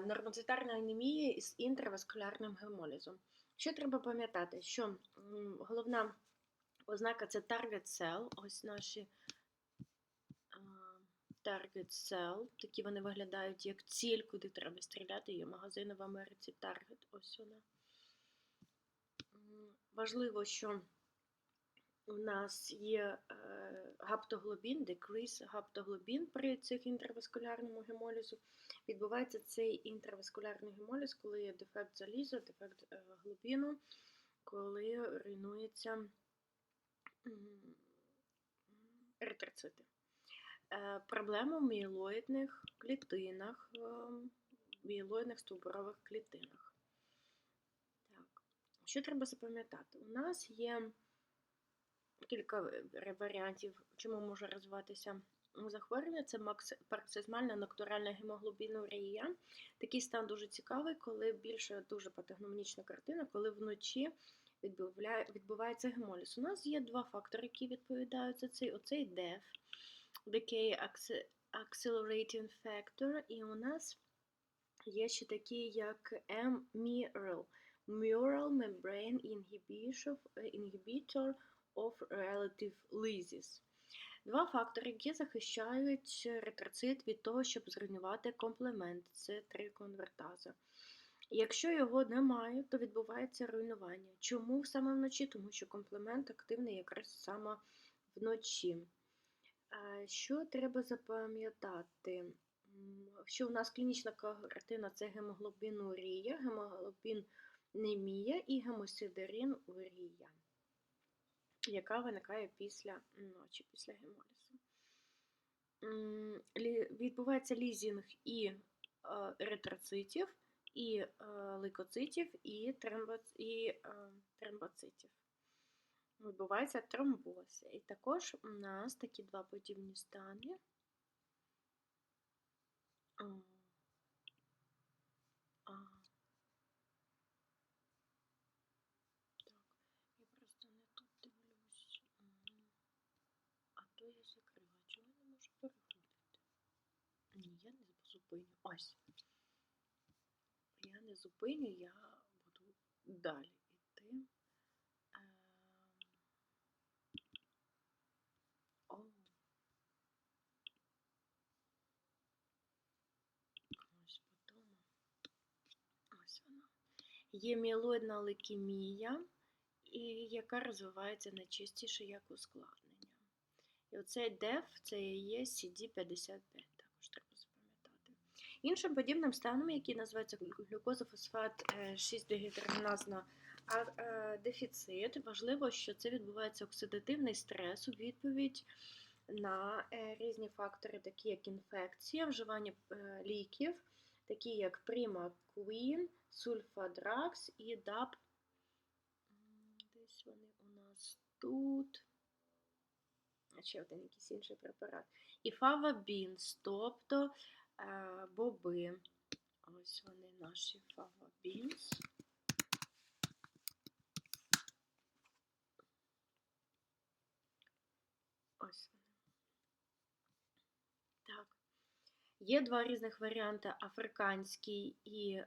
нормоцитарна анемія з інтраваскулярним гемолізом. Що треба пам'ятати? Що головна ознака це target cell, ось наші target cell, такі вони виглядають як ціль, куди треба стріляти. Є магазини в Америці Target, ось вона. Важливо, що у нас є е, гаптоглобін, decrease гаптоглобін при цих інтраваскулярному гемолізу. Відбувається цей інтраваскулярний гемоліз, коли є дефект заліза, дефект е, глобіну, коли руйнуються м, еритроцити. Е, Проблема в мієлоїдних клітинах, мієлоїдних стовбурових клітинах. Так. Що треба запам'ятати? У нас є кілька варіантів, чому може розвиватися захворювання. Це пароксизмальна ноктуральна гемоглобінурія. Такий стан дуже цікавий, коли більше дуже патогномонічна картина, коли вночі відбувається гемоліз. У нас є два фактори, які відповідають за цей. Оцей DEF, Decay Accelerating Factor, і у нас є ще такі, як M-Mural, Mural Membrane Inhibitor of Relative Lysis. Два фактори, які захищають ретроцит від того, щоб зруйнувати комплемент. Це триконвертаза. Якщо його немає, то відбувається руйнування. Чому саме вночі? Тому що комплемент активний якраз саме вночі. Що треба запам'ятати? Що у нас клінічна картина це гемоглобінурія, гемоглобінемія і гемосидеринурія, яка виникає після ночі, після гемолізу. Відбувається лізінг і е, еритроцитів, і е, лейкоцитів, і, е, тромбоцитів. Відбувається тромбоз. І також у нас такі два подібні стани. А, а. Так, я просто не тут дивлюсь. Мгм. А то я закрила. Чому я не можу переходити? Ні, я не зупиню. Ось. Я не зупиню, я буду далі йти. Ем. О. Ось потім. Ось вона. Є міелоїдна лейкемія, яка розвивається найчастіше як у ускладнення. І оцей DEF це є CD55, також треба запам'ятати. Іншим подібним станом, який називається глюкозофосфат 6-дегідрогеназна дефіцит, важливо, що це відбувається оксидативний стрес у відповідь на е, різні фактори, такі як інфекція, вживання е, ліків, такі як Примаквін, Сульфадракс і ДАП. Десь вони у нас тут. Ще один якийсь інший препарат. І фавабінс, тобто е, боби. Ось вони наші фавабінс. Ось вони. Так. Є два різних варіанти: африканський і е,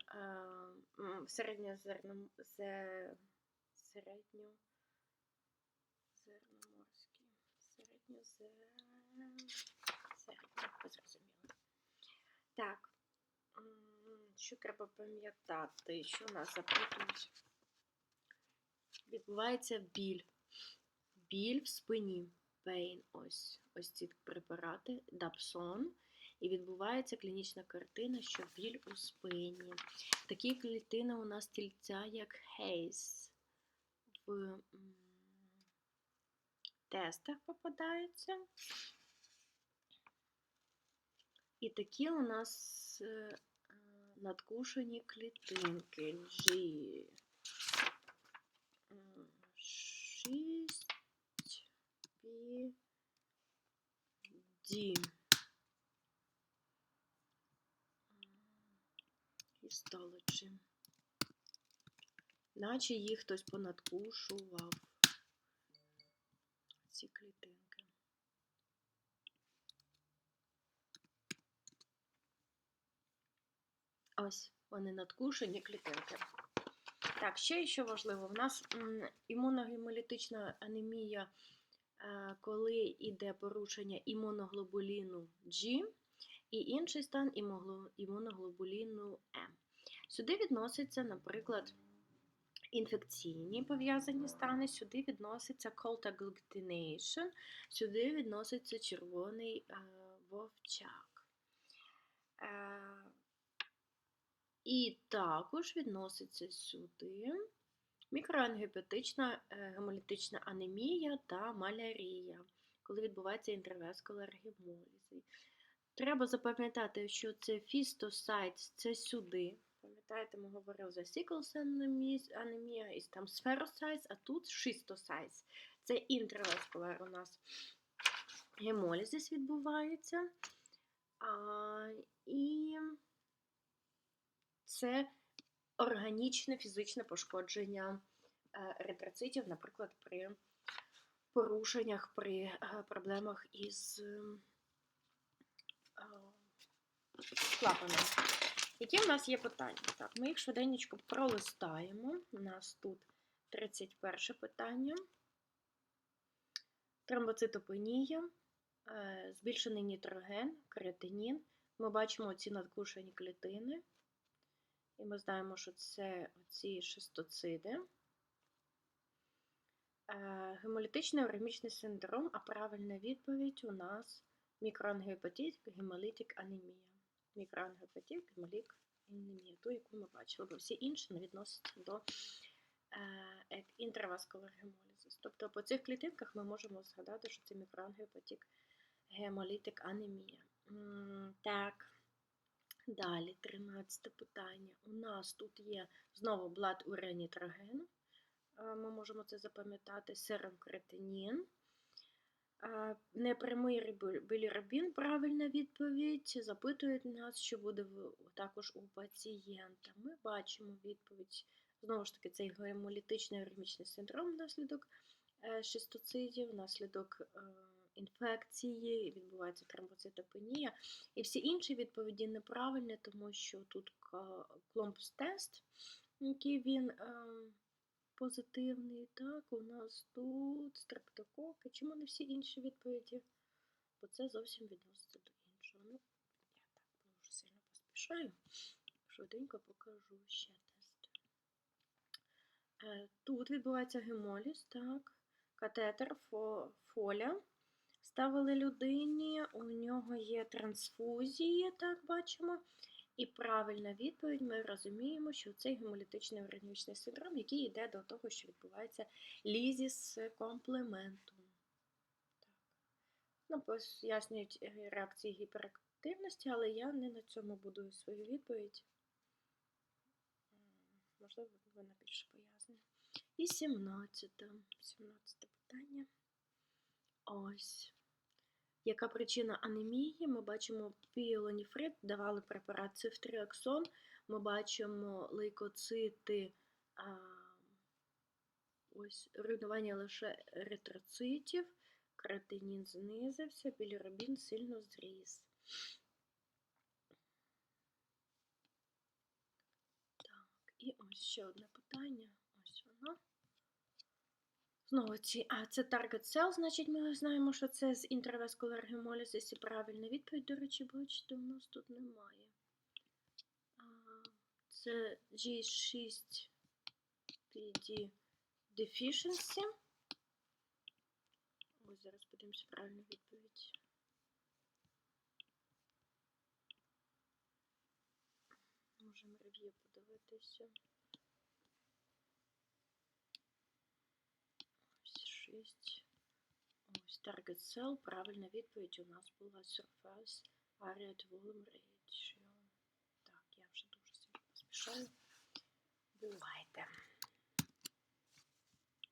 м, середньозерном, середньо, Середньозе... Середньо, ви зрозуміли. Так. Що треба пам'ятати? Що нас запитують? Відбувається біль. Біль в спині. Pain. Ось ось ці препарати, дапсон. І відбувається клінічна картина, що біль у спині. Такі клітини у нас тільця, як Хейс. В тестах попадаються. І такі у нас е, надкушені клітинки. G. 6 P D. Histology. Наче їх хтось понадкушував. Ці клітинки. Ось вони надкушені клітинки. Так, ще що важливо, в нас імуногемолітична анемія, е, коли йде порушення імуноглобуліну G, і інший стан імуноглобуліну М. Сюди відноситься, наприклад, інфекційні пов'язані стани, сюди відноситься cold agglutination, сюди відноситься червоний е, вовчак. Е, і також відноситься сюди мікроангепатична е, гемолітична анемія та малярія, коли відбувається інтервескулар гемоліз. Треба запам'ятати, що це фістосайт, це сюди. Пам'ятаєте, ми говорили за сіклс анемія, і там сферосайз, а тут шистосайз. Це інтервескулар у нас гемолізис відбувається. А, і це органічне фізичне пошкодження еритроцитів, наприклад, при порушеннях, при е, проблемах із е, клапаном. Які в нас є питання? Так, ми їх швиденько пролистаємо. У нас тут 31 питання. Тромбоцитопенія, е, збільшений нітроген, креатинін. Ми бачимо ці надкушені клітини. І ми знаємо, що це ці шистоциди. Е, Гемолітичний уремічний синдром, а правильна відповідь у нас мікроангіопатит, гемолітик анемія. Мікроангіопатит, гемолік анемія, ту, яку ми бачили, бо всі інші не відносяться до е, інтраваскулар гемолізис. Тобто по цих клітинках ми можемо згадати, що це мікроангіопатик, гемолітик анемія. Так. Далі, 13 питання. У нас тут є знову блад уренітроген. Ми можемо це запам'ятати, серум кретинін. Непрямий білірубін, правильна відповідь. Запитують нас, що буде також у пацієнта. Ми бачимо відповідь. Знову ж таки, цей гемолітичний уремічний синдром внаслідок е, шистоцидів, внаслідок е, інфекції, відбувається тромбоцитопенія. І всі інші відповіді неправильні, тому що тут кломпс-тест, який він е, позитивний. Так, у нас тут стрептококи. Чому не всі інші відповіді? Бо це зовсім відноситься до іншого. Ну, я так дуже сильно поспішаю. Швиденько покажу ще тест. Е, Тут відбувається гемоліз, так, катетер, фоля. Ставили людині, у нього є трансфузії, так бачимо. І правильна відповідь, ми розуміємо, що це гемолітичний органічний синдром, який йде до того, що відбувається лізіс комплементу. Так. Ну, пояснюють реакції гіперактивності, але я не на цьому будую свою відповідь. Можливо, вона більше пояснює. І 17. 17 питання. Ось. Яка причина анемії? Ми бачимо піелоніфрит, давали препарат цифтріаксон, ми бачимо лейкоцити, ось руйнування лише еритроцитів, креатинін знизився, білірубін сильно зріс. Так, і ось ще одне питання. Ось воно. Знову ці, а це target cell, значить ми знаємо, що це з intravascular hemolysis і правильна відповідь, до речі, бачите, у нас тут немає. Це G6PD deficiency. Ось зараз подивимося правильну відповідь. Можемо рев'ю подивитися. 6. Ось target cell. Правильна відповідь у нас була surface area to volume ratio. Так, я вже дуже сильно поспішаю. Бувайте.